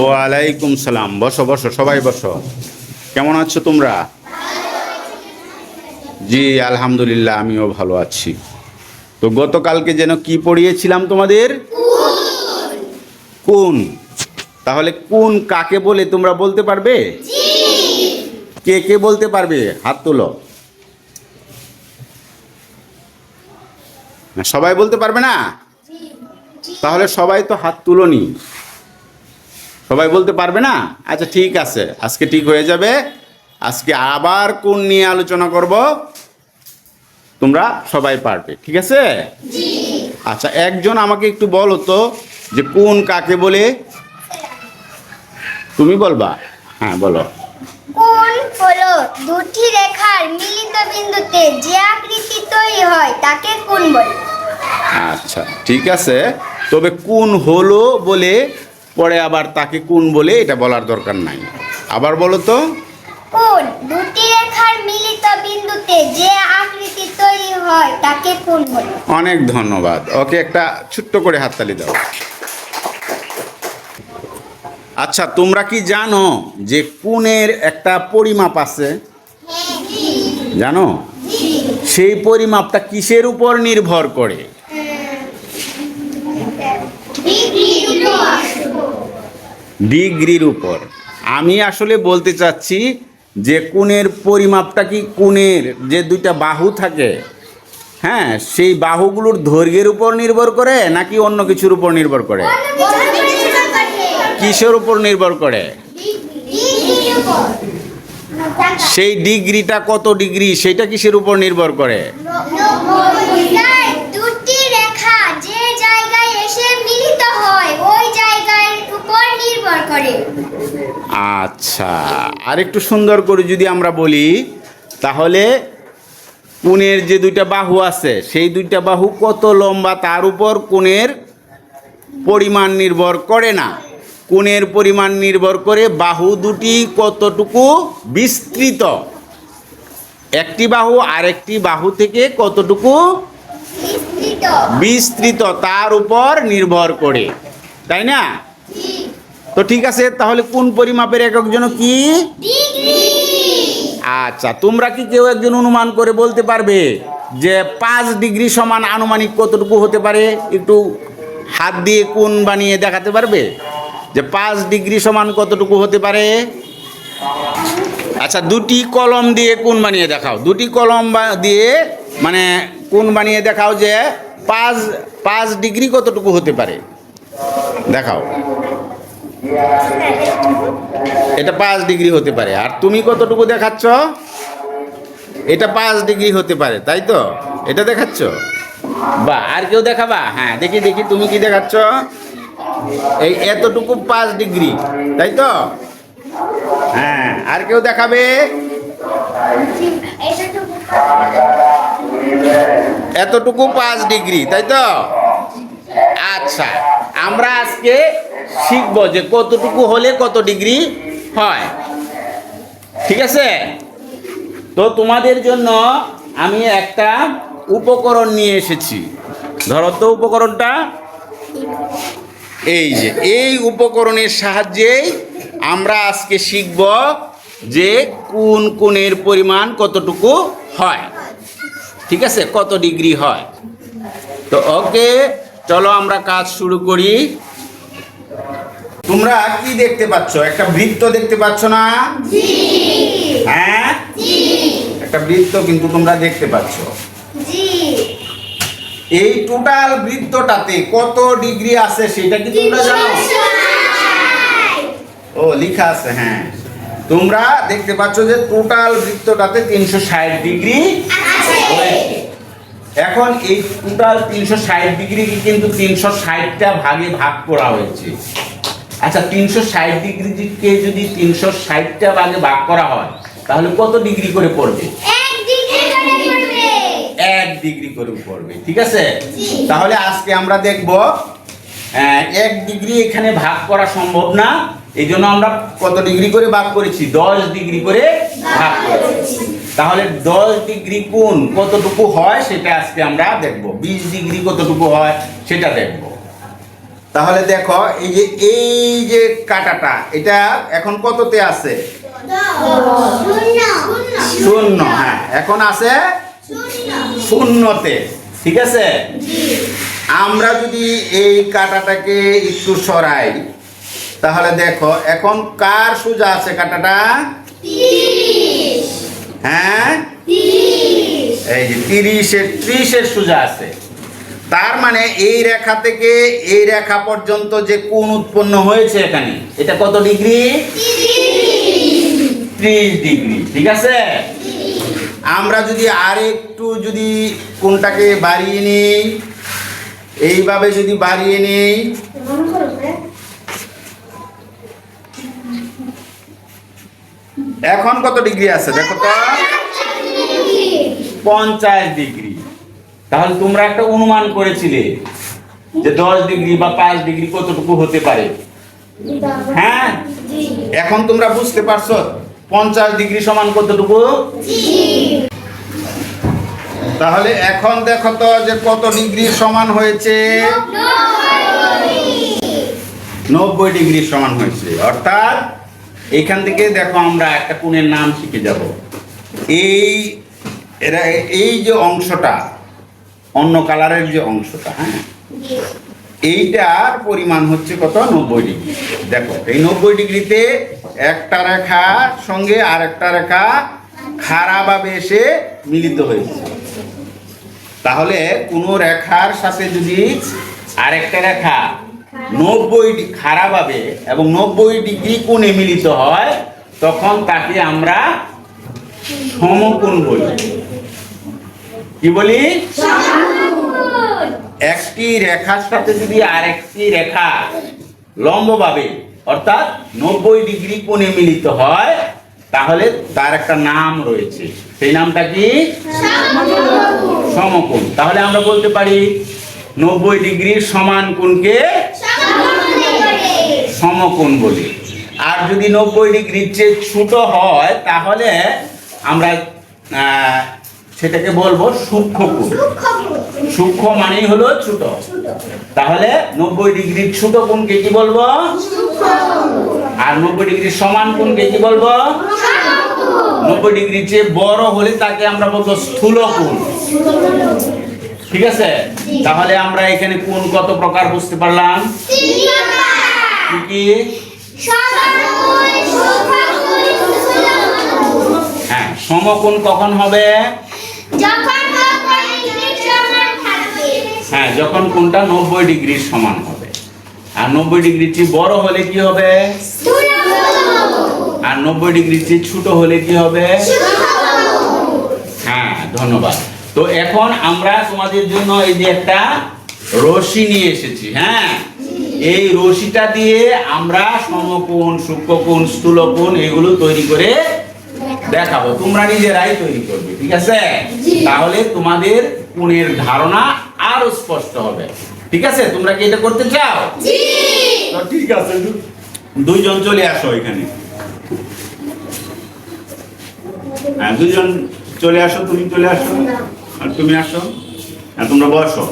ওয়ালাইকুম সালাম। বসো বসো, সবাই বসো। কেমন আছো তোমরা? জি, আলহামদুলিল্লাহ, আমিও ভালো আছি। তো গতকালকে যেন কি পড়িয়েছিলাম তোমাদের? কোন। তাহলে কোন কাকে বলে তোমরা বলতে পারবে? কে কে বলতে পারবে? হাত তোলো। সবাই বলতে পারবে না? তাহলে সবাই তো হাত তুলোনি। সবাই বলতে পারবে না? আচ্ছা ঠিক আছে। আজকে ঠিক হয়ে যাবে। আজকে আবার কোন নিয়ে আলোচনা করব? তোমরা সবাই পারবে ঠিক আছে? আচ্ছা একজন আমাকে একটু বলো তো যে কোন কাকে বলে? তুমি বলবা? হ্যাঁ বলো। কোণ হলো? দুটি রেখার মিলিত বিন্দুতে যে আকৃতি তৈরি হয় তাকে কোণ বলে? আচ্ছা ঠিক আছে। তবে কোন হলো বলে পরে আবার তাকে কোন বলে এটা বলার দরকার নাই। আবার বলো তো। কোণ দুটি রেখার মিলিত বিন্দুতে যে আকৃতি তৈরি হয় তাকে কোণ বলে? অনেক ধন্যবাদ। ওকে একটা ছোট্ট করে হাততালি দাও। আচ্ছা তোমরা কি জানো যে কোণের একটা পরিমাপ আছে? জানো? সেই পরিমাপটা কিসের উপর নির্ভর করে? ডিগ্রির উপর। আমি আসলে বলতে চাচ্ছি যে কোণের পরিমাপটা কি কোণের? যে দুইটা বাহু থাকে হ্যাঁ সেই বাহুগুলোর দৈর্ঘ্যের উপর নির্ভর করে নাকি অন্য কিছুর উপর নির্ভর করে? কিসের উপর নির্ভর করে? সেই ডিগ্রিটা কত ডিগ্রি? সেটা কিসের উপর নির্ভর করে দুটি রেখা যে জায়গায় এসে মিলিত হয় ওই জায়গার উপর নির্ভর করে। আচ্ছা আর একটু সুন্দর করে যদি আমরা বলি তাহলে কোণের যে দুইটা বাহু আছে সেই দুইটা বাহু কত লম্বা তার উপর কোণের পরিমাণ নির্ভর করে না। কোণের পরিমাণ নির্ভর করে বাহু দুটি কতটুকু বিস্তৃত? একটি বাহু আরেকটি বাহু থেকে কতটুকু বিস্তৃত। বিস্তৃত তার উপর নির্ভর করে। তাই না? তো ঠিক আছে তাহলে কোন পরিমাপের একক যেন কি? আচ্ছা তোমরা কি কেউ একজন অনুমান করে বলতে পারবে যে পাঁচ ডিগ্রি সমান আনুমানিক কতটুকু হতে পারে? একটু হাত দিয়ে কোন বানিয়ে দেখাতে পারবে? যে পাঁচ ডিগ্রি সমান কতটুকু হতে পারে? আচ্ছা দুটি কলম দিয়ে কোন বানিয়ে দেখাও? দুটি কলম দিয়ে মানে কোন বানিয়ে দেখাও যে পাঁচ পাঁচ ডিগ্রি কতটুকু হতে পারে? দেখাও। এটা পাঁচ ডিগ্রি হতে পারে। আর তুমি কতটুকু দেখাচ্ছ? এটা পাঁচ ডিগ্রি হতে পারে, তাই তো? এটা দেখাচ্ছ? বা আর কেউ দেখাবা? হ্যাঁ দেখি দেখি, তুমি কি দেখাচ্ছ? এই এতটুকু পাঁচ ডিগ্রি, তাই তো? হ্যাঁ আর কেউ দেখাবে? এতটুকু পাঁচ ডিগ্রি, তাই তো? আচ্ছা আমরা আজকে শিখব যে কতটুকু হলে কত ডিগ্রি হয়। ঠিক আছে? তো তোমাদের জন্য আমি একটা উপকরণ নিয়ে এসেছি। ধরো তো উপকরণটা। এই যে, এই উপকরণের সাহায্যেই আমরা আজকে শিখব যে কোন কোণের পরিমাণ কতটুকু হয়। ঠিক আছে? কত ডিগ্রি হয়। তো ওকে, চলো আমরা কাজ শুরু করি। তোমরা কি দেখতে পাচ্ছ? একটা বৃত্ত দেখতে পাচ্ছ না? হ্যাঁ? একটা বৃত্ত কিন্তু তোমরা দেখতে পাচ্ছ। এই টোটাল বৃত্তটাতে কত ডিগ্রি আছে সেটা কি তোমরা জানো? ও লেখা আছে হ্যাঁ। তোমরা দেখতে পাচ্ছ যে টোটাল বৃত্তটাতে তিনশো ষাট ডিগ্রি এখন এই টোটাল তিনশো ষাট ডিগ্রিকে কিন্তু তিনশো ষাটটা ভাগে ভাগ করা হয়েছে। আচ্ছা তিনশো ষাট ডিগ্রিকে যদি তিনশো ষাটটা ভাগে ভাগ করা হয় তাহলে কত ডিগ্রি করে পড়বে? এক ডিগ্রি করে পড়বে। ঠিক আছে? তাহলে আজকে আমরা দেখব এক ডিগ্রি এখানে ভাগ করা সম্ভব না এই জন্য আমরা কত ডিগ্রি করে ভাগ করেছি? দশ ডিগ্রি করে ভাগ করেছি। তাহলে দশ ডিগ্রি কোন কতটুকু হয় সেটা আজকে আমরা দেখব। বিশ ডিগ্রি কতটুকু হয় সেটা দেখব। তাহলে দেখো এই যে এই যে কাটাটা এটা এখন কততে আছে? শূন্য হ্যাঁ এখন আছে শূন্যতে ঠিক আছে? আমরা যদি এই কাটাটাকে একটু সরাই তাহলে দেখো এখন কার সোজা আছে কাটাটা? হ্যাঁ? এই যে তিরিশের ত্রিশের সোজা আছে। তার মানে এই রেখা থেকে এই রেখা পর্যন্ত যে কোণ উৎপন্ন হয়েছে এখানে, এটা কত ডিগ্রি? ত্রিশ ডিগ্রি, ঠিক আছে? আমরা যদি আর একটু যদি কোনটাকে বাড়িয়ে নিই, এইভাবে যদি বাড়িয়ে নিই, এখন কত ডিগ্রি আছে? দেখো তো। পঞ্চাশ ডিগ্রি। তাহলে তোমরা একটা অনুমান করেছিলে যে দশ ডিগ্রি বা পাঁচ ডিগ্রি কতটুকু হতে পারে? হ্যাঁ? এখন তোমরা বুঝতে পারছ পঞ্চাশ ডিগ্রি সমান কতটুকু? তাহলে এখন দেখো তো যে কত ডিগ্রি সমান হয়েছে? নব্বই ডিগ্রি সমান হয়েছে। অর্থাৎ এখান থেকে দেখো আমরা একটা কোণের নাম শিখে যাব। এই এরা, এই যে অংশটা অন্য কালারের যে অংশটা হ্যাঁ? এইটার পরিমাণ হচ্ছে কত? নব্বই ডিগ্রি। দেখো, এই নব্বই ডিগ্রিতে একটা রেখার সঙ্গে আর একটা রেখা খাড়াভাবে এসে মিলিত হয়েছে। তাহলে কোনো রেখার সাথে যদি আরেকটা রেখা নব্বই খাড়াভাবে এবং নব্বই ডিগ্রি কোণে মিলিত হয়, তখন তাকে আমরা সমকোণ বলি। কি বলি? একটি রেখার সাথে যদি আরেকটি রেখা লম্বভাবে অর্থাৎ নব্বই ডিগ্রি কোণে মিলিত হয় তাহলে তার একটা নাম রয়েছে। সেই নামটা কি? সমকোণ। তাহলে আমরা বলতে পারি নব্বই ডিগ্রির সমান কোণকে সমকোণ বলি। আর যদি নব্বই ডিগ্রির চেয়ে ছোট হয় তাহলে আমরা সেটাকে বলব সূক্ষ্ম কোণ সূক্ষ্ম মানেই হলো ছোট। তাহলে নব্বই ডিগ্রির ছোট কোণকে কি বলব? আর নব্বই ডিগ্রির সমান কোণকে কি বলব? নব্বই ডিগ্রির চেয়ে বড় হলে তাকে আমরা বলব স্থূল কোণ ঠিক আছে? তাহলে আমরা এখানে কোন কত প্রকার বুঝতে পারলাম? কি কি হ্যাঁ সমকোণ কখন হবে? হ্যাঁ যখন কোনটা? নব্বই ডিগ্রির সমান হবে। আর নব্বই ডিগ্রির চেয়ে বড় হলে কি হবে? আর নব্বই ডিগ্রির চেয়ে ছোট হলে কি হবে। হ্যাঁ ধন্যবাদ। তো এখন আমরা তোমাদের জন্য এই যে একটা রশি নিয়ে এসেছি হ্যাঁ? এই রশিটা দিয়ে আমরা সমকোণ সূক্ষ্মকোণ স্থূলকোণ এগুলো তৈরি করে দেখাবো তোমরা নিজেরাই তৈরি করবে ঠিক আছে? তাহলে তোমাদের কোণের ধারণা আরও স্পষ্ট হবে। ঠিক আছে? তোমরা কি এটা করতে চাও? ঠিক আছে দুইজন চলে আসো এখানে। হ্যাঁ দুজন চলে আসো তুমি চলে আসো। আর তুমি আসো। হ্যাঁ তোমরা বসো।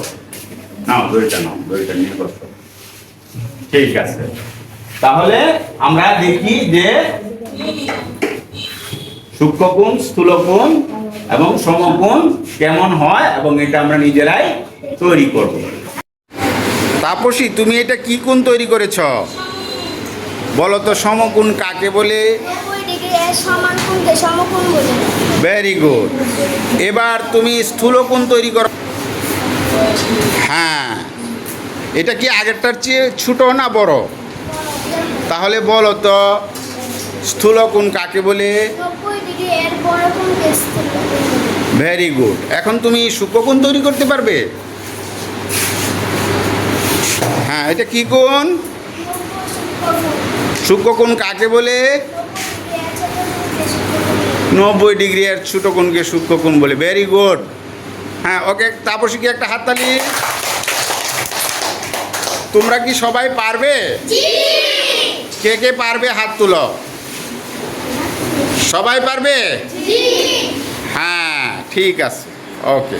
নাও দড়িটা নাও দড়িটা নিয়ে বসো। ঠিক আছে। তাহলে আমরা দেখি যে সূক্ষ্মকোণ, স্থূলকোণ এবং সমকোণ কেমন হয় এবং এটা আমরা নিজেরাই তৈরি করব। তাপসী, তুমি এটা কি কোণ তৈরি করেছ? বলো তো সমকোণ কাকে বলে? ভেরি গুড এবার তুমি স্থূলকোণ তৈরি করো। হ্যাঁ। এটা কি আগেরটার চেয়ে ছোট না বড়? তাহলে বলো তো স্থূলকোণ কাকে বলে? ভেরি গুড এখন তুমি সূক্ষ্মকোণ তৈরি করতে পারবে? হ্যাঁ এটা কি কোণ? সূক্ষ্মকোণ কাকে বলে? নব্বই ডিগ্রি আর ছোট কোণকে সূক্ষ্মকোণ বলে। ভেরি গুড হ্যাঁ ওকে তাপসী কি একটা হাততালি? তোমরা কি সবাই পারবে? কে কে পারবে হাত তুলো? সবাই পারবে? হ্যাঁ ঠিক আছে। ওকে